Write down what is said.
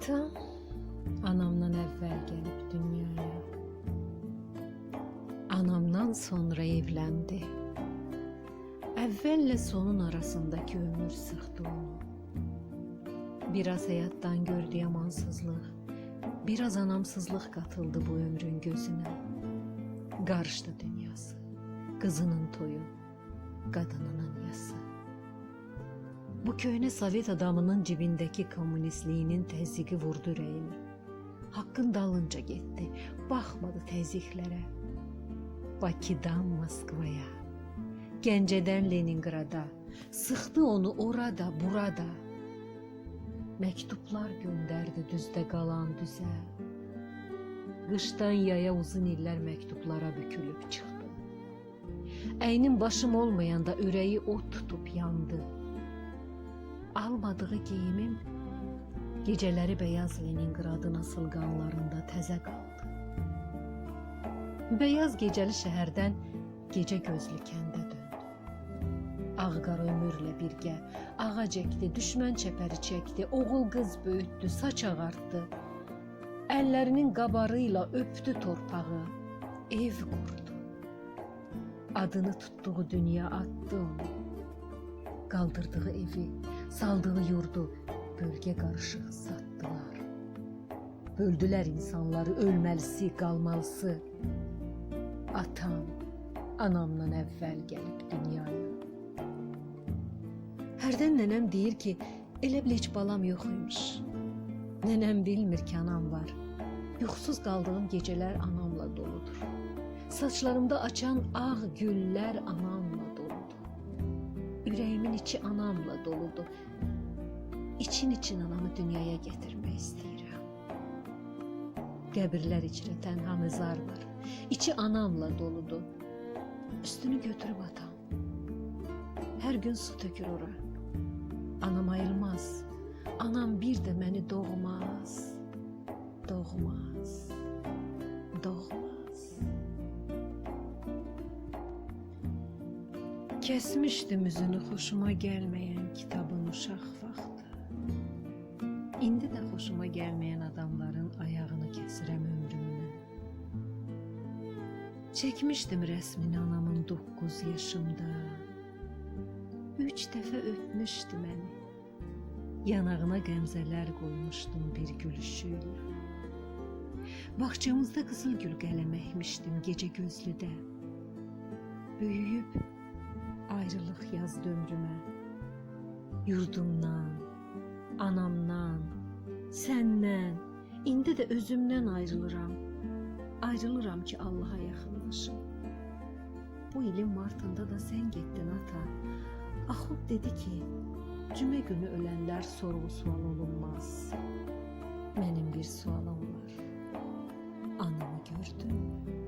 Atam anamdan evvel gelip dünyaya. Anamdan sonra evlendi. Evvelle sonun arasındaki ömür sıktı onu. Biraz hayattan gördü yamansızlık, biraz anamsızlık katıldı bu ömrün gözüne. Karıştı dünyası, kızının toyu, kadınının yası. Bu köhne Sovet adamının cibindeki komünistliğinin teziki vurdu yüreğini. Hakkın dalınca gitti, bakmadı teziklere. Bakı'dan Moskva'ya, Gence'den Leningrad'a, sıktı onu orada burada. Mektuplar gönderdi düzde kalan düze. Kıştan yaya uzun iller mektuplara bükülüp çıktı. Eynin başım olmayanda üreği ot tutup yandı. Almadığı giyimim geceleri beyaz Leningrad'ın asılganlarında teze kaldı. Beyaz geceli şehirden gece gözlü kende döndü. Ağqar ömürle birgə ağac ekdi, düşmən çəpəri çəkdi, oğul qız böyütdü, saç ağartdı. Əllərinin qabarıyla öpdü torpağı, ev qurdu. Adını tutduğu dünya attı onu. Qaldırdığı evi, saldığı yurdu bölge qarışıq satdılar. Böldülər insanları ölməlisi, qalmalısı. Atam, anamdan əvvəl gəlib dünyaya. Hərdən nənəm deyir ki, elə bil heç balam yox imiş. Nənəm bilmir ki, anam var. Yuxusuz qaldığım gecələr anamla doludur. Saçlarımda açan ağ güllər anamla doludur. Ürəyimin içi anamla doludur. İçin için anamı dünyaya getirmək istəyirəm. Qəbirlər içrə tənha mezar var. İçi anamla doludur. Üstünü götürüp atam. Her gün su tökür ora. Anam ayılmaz. Anam bir de beni doğmaz. Doğmaz. Doğmaz. Kəsmişdim üzünü xoşuma gəlməyən kitabın uşaq vaxtı. İndi də xoşuma gəlməyən adamların ayağını kəsirəm ömrümlə. Çəkmişdim rəsmini anamın 9 yaşımda. 3 dəfə öpmüşdü məni. Yanağına qəmzələr qoymuşdum bir gülüşü ilə. Bağçamızda qızıl gül qələməkmişdim gecə gözlüdə. Böyüyüb ayrılık yaz dömrüme. Yurdumdan, anamdan, senden, indi də özümdən ayrılıram. Ayrılıram ki, Allaha yaxınlaşım. Bu ilin martında da sən getdin ata. Axund dedi ki, cümə günü ölənlər sorğu-sual olunmaz. Mənim bir sualım var. Anamı gördün mü?